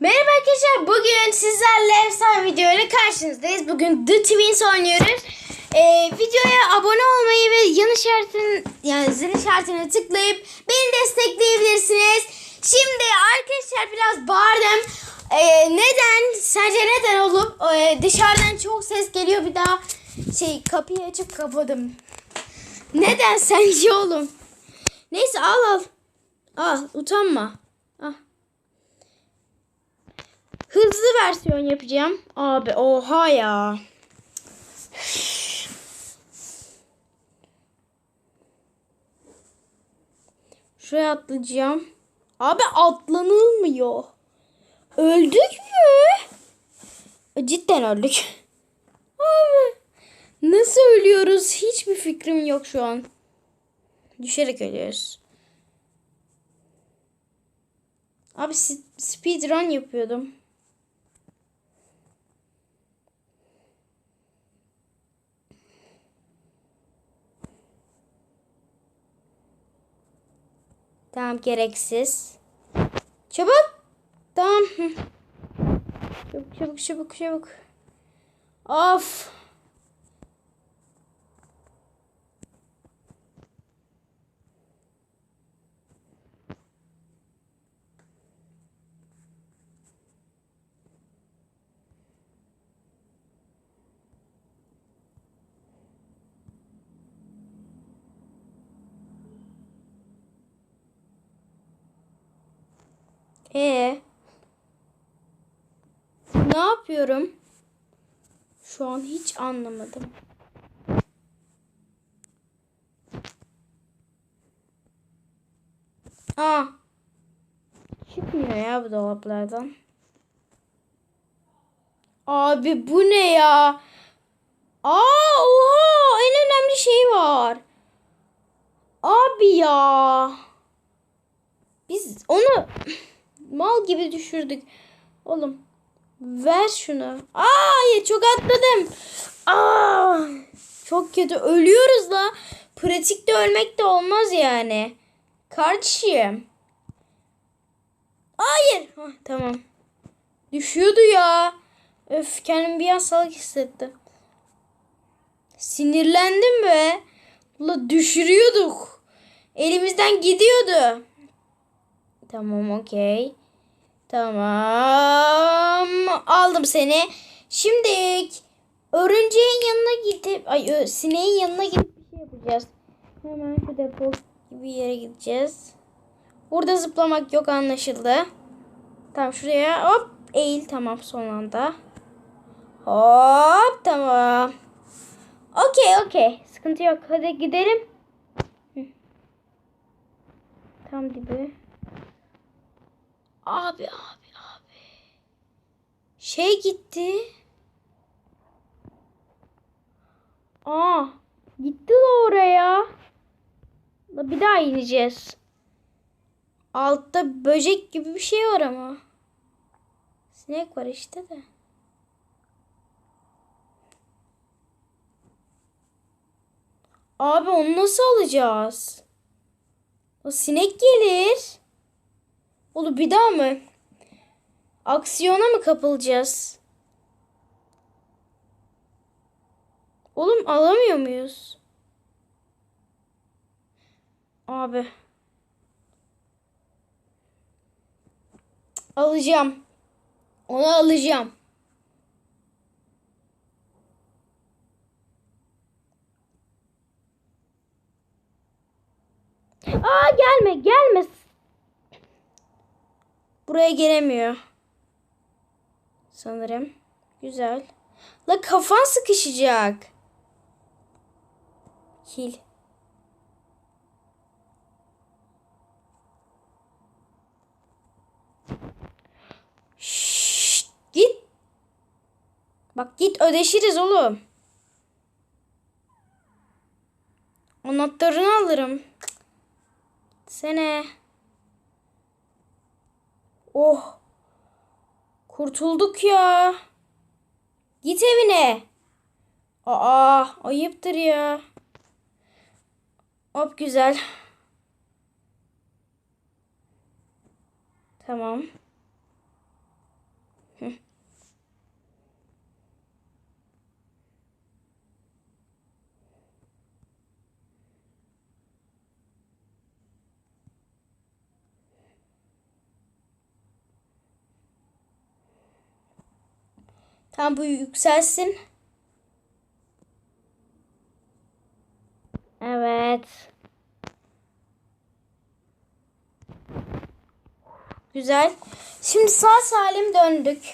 Merhaba arkadaşlar. Bugün sizlerle efsane video ile karşınızdayız. Bugün The Twins oynuyoruz. Ee, videoya abone olmayı ve yan işaretini yani zil işaretine tıklayıp beni destekleyebilirsiniz. Şimdi arkadaşlar biraz bağırdım. Ee, neden? Sence neden olup ee, dışarıdan çok ses geliyor bir daha şey kapıyı açıp kapadım. Neden sence oğlum? Neyse al al. Al utanma. Ah. Hızlı versiyon yapacağım. Abi oha ya. Şuraya atlayacağım. Abi atlanılmıyor. Öldük mü? Cidden öldük. Abi nasıl ölüyoruz? Hiçbir fikrim yok şu an. Düşerek ölüyoruz. Abi speedrun yapıyordum. Tamam gereksiz. Çabuk. Tamam. Çabuk çabuk çabuk çabuk. Of. Ee. Ne yapıyorum? Şu an hiç anlamadım. Aa. Çıkmıyor ya bu dolaplardan. Abi bu ne ya? Aa oha en önemli şey var. Abi ya. Biz onu mal gibi düşürdük. Oğlum ver şunu. Ay çok atladım. Aa, çok kötü ölüyoruz la. Pratikte ölmek de olmaz yani. Kardeşim. Hayır. Hah, tamam. Düşüyordu ya. Öf kendimi bir an salak hissettim. Sinirlendim be. La düşürüyorduk. Elimizden gidiyordu. Tamam okey. Tamam. Aldım seni. Şimdi örümceğin yanına gidip ay sineğin yanına gidip bir şey yapacağız. Hemen şu depo gibi yere gideceğiz. Burada zıplamak yok anlaşıldı. Tamam şuraya hop eğil tamam son anda. Hop tamam. Okey okey. Sıkıntı yok. Hadi gidelim. Tam dibi. Abi abi abi. Şey gitti. Aa, gitti de oraya. Bir daha ineceğiz. Altta böcek gibi bir şey var ama. Sinek var işte de. Abi onu nasıl alacağız? O sinek gelir. Oğlum bir daha mı? Aksiyona mı kapılacağız? Oğlum alamıyor muyuz? Abi. Alacağım. Onu alacağım. Aa gelme gelme. Buraya gelemiyor. Sanırım. Güzel. La kafan sıkışacak. Kil. Şşt, git. Bak git ödeşiriz oğlum. Anahtarını alırım. Sene. Oh. Kurtulduk ya. Git evine. Aa, ayıptır ya. Hop güzel. Tamam. Tam bu yükselsin. Evet. Güzel. Şimdi sağ salim döndük.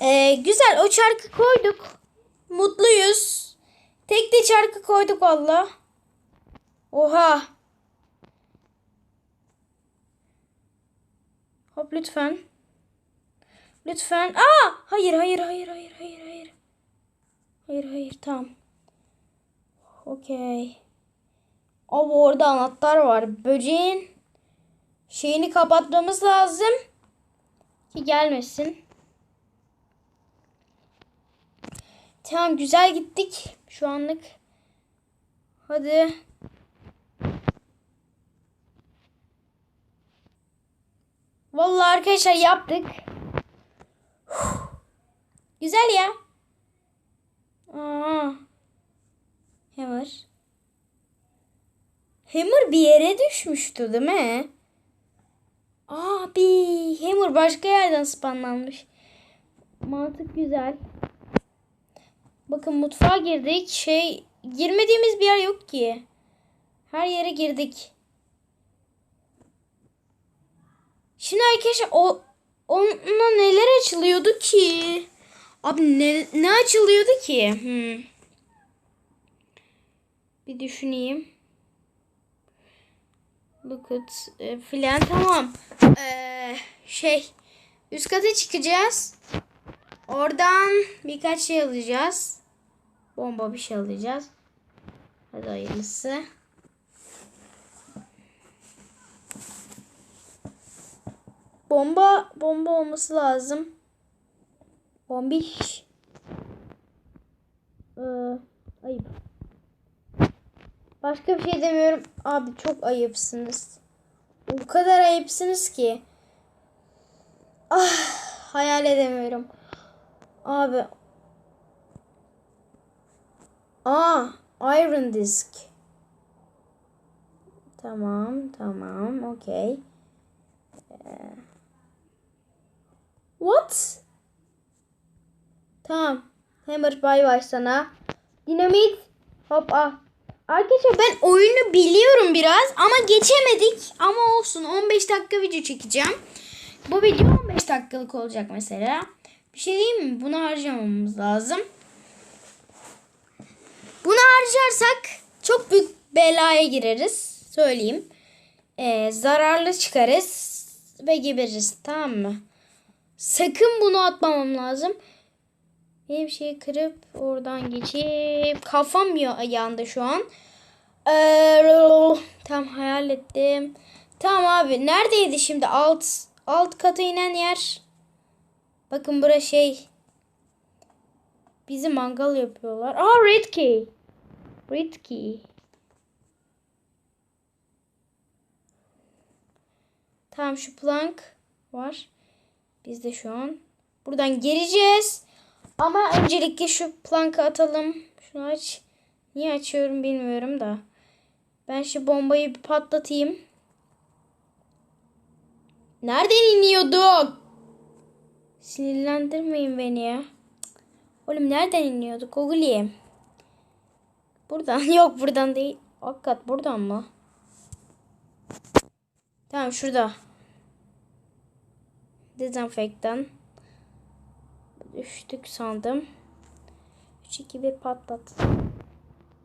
Ee, güzel o çarkı koyduk. Mutluyuz. Tek de çarkı koyduk valla. Oha. Hop lütfen. Lütfen. Aa! Hayır, hayır, hayır. Hayır, tamam. Okey. Ama orada anahtar var. Böceğin şeyini kapatmamız lazım. Ki gelmesin. Tamam güzel gittik şu anlık. Hadi. Vallahi arkadaşlar yaptık. Güzel ya. Aa. Hammer. Hammer bir yere düşmüştü değil mi? Abi Hammer başka yerden spawnlanmış. Mantık güzel. Bakın mutfağa girdik. Şey girmediğimiz bir yer yok ki. Her yere girdik. Şimdi arkadaşlar o onunla neler açılıyordu ki? Abi ne, ne açılıyordu ki? Hmm. Bir düşüneyim. At e, filan tamam. Ee, şey üst kata çıkacağız. Oradan birkaç şey alacağız. Bomba bir şey alacağız. Hadi hayırlısı. Bomba bomba olması lazım. Bombiş. Ee, ayıp. Başka bir şey demiyorum. Abi çok ayıpsınız. O kadar ayıpsınız ki. Ah hayal edemiyorum. Abi. Aa, Iron Disk. Tamam, tamam, okey. Ee, What? Tamam. Hammer bay bay sana. Dinamit. Hop ah. Arkadaşlar ben oyunu biliyorum biraz ama geçemedik. Ama olsun 15 dakika video çekeceğim. Bu video 15 dakikalık olacak mesela. Bir şey diyeyim mi? Bunu harcamamız lazım. Bunu harcarsak çok büyük belaya gireriz. Söyleyeyim. Ee, zararlı çıkarız ve gebeririz. Tamam mı? Sakın bunu atmamam lazım. Bir şeyi kırıp oradan geçip kafam ya- yandı şu an. Ee, tam hayal ettim. Tamam abi neredeydi şimdi alt alt kata inen yer? Bakın bura şey. Bizi mangal yapıyorlar. Aa red key. Red. Tamam şu plank var. Biz de şu an buradan gireceğiz. Ama öncelikle şu plankı atalım. Şunu aç. Niye açıyorum bilmiyorum da. Ben şu bombayı bir patlatayım. Nereden iniyorduk? Sinirlendirmeyin beni ya. Oğlum nereden iniyorduk Google'ye? Buradan. Yok buradan değil. Hakikat buradan mı? Tamam şurada. Dezenfektan. Düştük sandım. 3 2 1 patlat.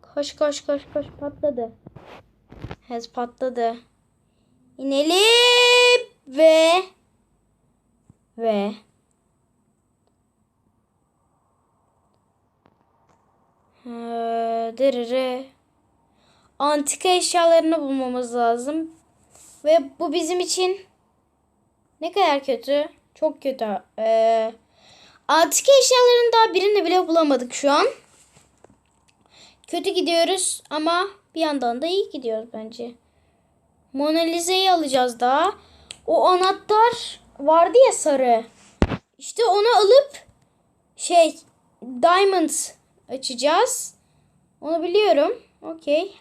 Koş koş koş koş patladı. Hez patladı. İnelim ve ve dırırı. Antika eşyalarını bulmamız lazım. Ve bu bizim için ne kadar kötü. Çok kötü. Ee, antika eşyaların daha birini bile bulamadık şu an. Kötü gidiyoruz ama bir yandan da iyi gidiyoruz bence. Mona Lisa'yı alacağız daha. O anahtar vardı ya sarı. İşte onu alıp şey diamond açacağız. Onu biliyorum. Okey.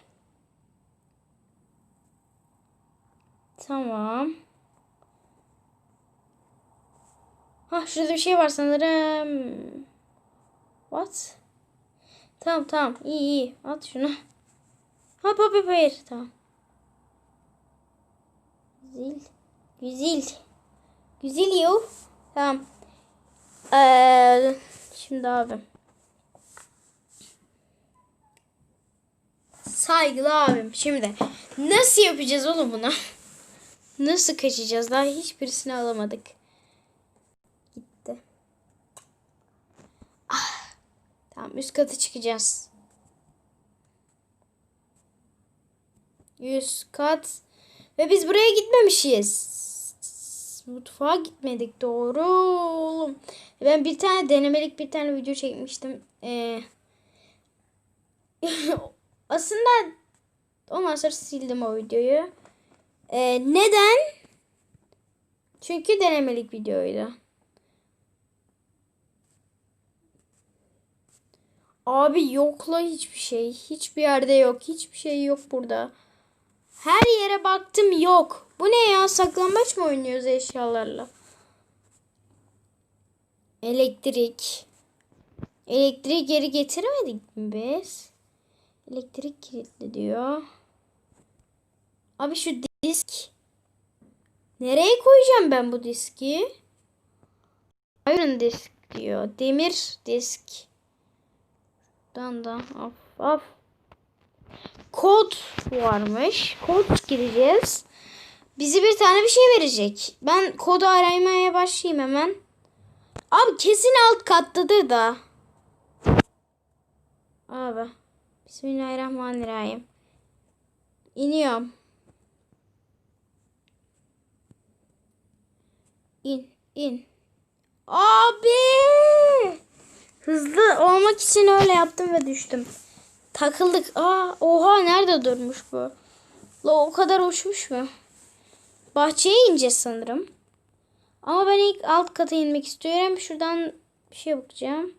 Tamam. Ha şurada bir şey var sanırım. What? Tamam tamam iyi iyi at şunu. Hop hop hayır tamam. Güzel. Güzel. Güzel yo. Tamam. Ee, şimdi abi. Saygılı abim. Şimdi nasıl yapacağız oğlum bunu? Nasıl kaçacağız? Daha hiçbirisini alamadık. Gitti. Ah. Tamam üst katı çıkacağız. Yüz kat. Ve biz buraya gitmemişiz. Mutfağa gitmedik doğru oğlum. Ben bir tane denemelik bir tane video çekmiştim. Ee, aslında ondan sonra sildim o videoyu. Ee, neden? Çünkü denemelik videoydu. Abi yokla hiçbir şey. Hiçbir yerde yok. Hiçbir şey yok burada. Her yere baktım yok. Bu ne ya? Saklambaç mı oynuyoruz eşyalarla? Elektrik. Elektriği geri getiremedik mi biz? Elektrik kilitli diyor. Abi şu disk. Nereye koyacağım ben bu diski? Iron disk diyor. Demir disk. Şuradan da of of. Kod varmış. Kod gireceğiz. Bizi bir tane bir şey verecek. Ben kodu aramaya başlayayım hemen. Abi kesin alt kattadır da. Abi. Bismillahirrahmanirrahim. İniyorum. İn, in. Abi! Hızlı olmak için öyle yaptım ve düştüm. Takıldık. Aa, oha nerede durmuş bu? La o kadar uçmuş mu? Bahçeye ineceğiz sanırım. Ama ben ilk alt kata inmek istiyorum. Şuradan bir şey bakacağım.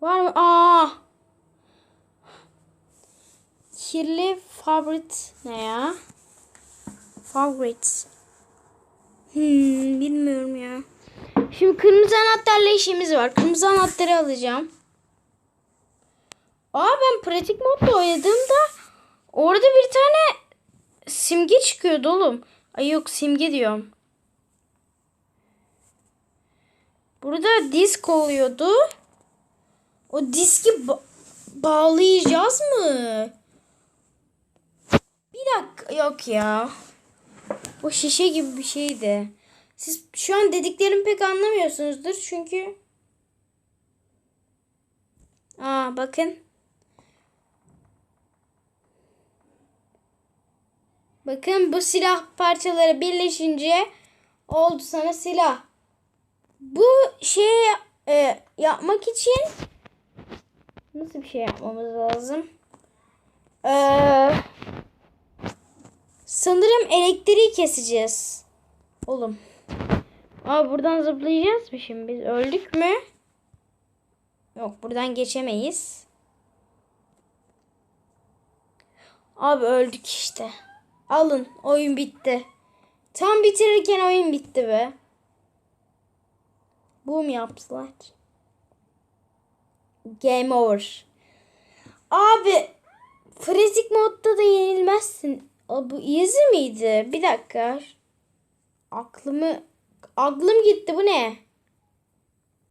Var mı? Aa! Kirli favorit ne ya? Favorite. Hmm, bilmiyorum ya. Şimdi kırmızı anahtarla işimiz var. Kırmızı anahtarı alacağım. Aa ben pratik modda oynadığımda orada bir tane simge çıkıyordu oğlum. Ay yok simge diyorum. Burada disk oluyordu. O diski ba- bağlayacağız mı? Bir dakika yok ya. O şişe gibi bir şeydi. Siz şu an dediklerimi pek anlamıyorsunuzdur çünkü Aa bakın. Bakın bu silah parçaları birleşince oldu sana silah. Bu şey e, yapmak için nasıl bir şey yapmamız lazım? Ee, sanırım elektriği keseceğiz. Oğlum. Aa buradan zıplayacağız mı şimdi biz? Öldük mü? Yok buradan geçemeyiz. Abi öldük işte. Alın oyun bitti. Tam bitirirken oyun bitti be. Boom yaptılar. Game over. Abi Frezik modda da yenilmezsin. O, bu easy miydi? Bir dakika. Aklımı aklım gitti bu ne?